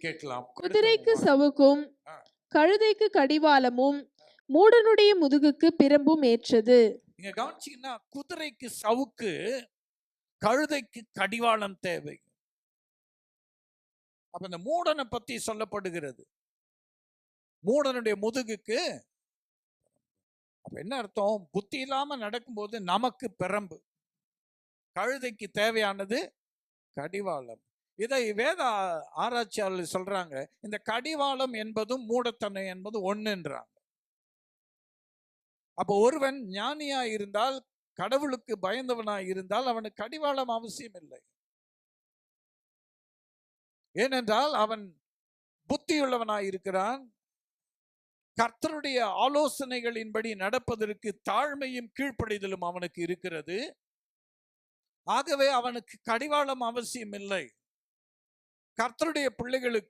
கேட்கலாம். குதிரைக்கு சவுக்கும். கழுதைக்கு கடிவாளமும் மூடனுடைய முதுகுக்கு பிரம்பும் ஏற்றது. நீங்க கவனிச்சீங்கன்னா குதிரைக்கு சவுக்கு கழுதைக்கு கடிவாளம் தேவை. அப்ப இந்த மூடனை பத்தி சொல்லப்படுகிறது. மூடனுடைய முதுகுக்கு அப்ப என்ன அர்த்தம்? புத்தி இல்லாம நடக்கும்போது நமக்கு பிரம்பு. கழுதைக்கு தேவையானது கடிவாளம். இதை வேத ஆராய்ச்சியாளர்கள் சொல்றாங்க இந்த கடிவாளம் என்பதும் மூடத்தன்மை என்பது ஒண்ணுன்றாங்க. அப்போ ஒருவன் ஞானியா இருந்தால் கடவுளுக்கு பயந்தவனாய் இருந்தால் அவனுக்கு கடிவாளம் அவசியம் இல்லை. ஏனென்றால் அவன் புத்தியுள்ளவனாய் இருக்கிறான். கர்த்தருடைய ஆலோசனைகளின்படி நடப்பதற்கு தாழ்மையும் கீழ்ப்படிதலும் அவனுக்கு இருக்கிறது. ஆகவே அவனுக்கு கடிவாளம் அவசியம் இல்லை. கர்த்தருடைய பிள்ளைகளுக்கு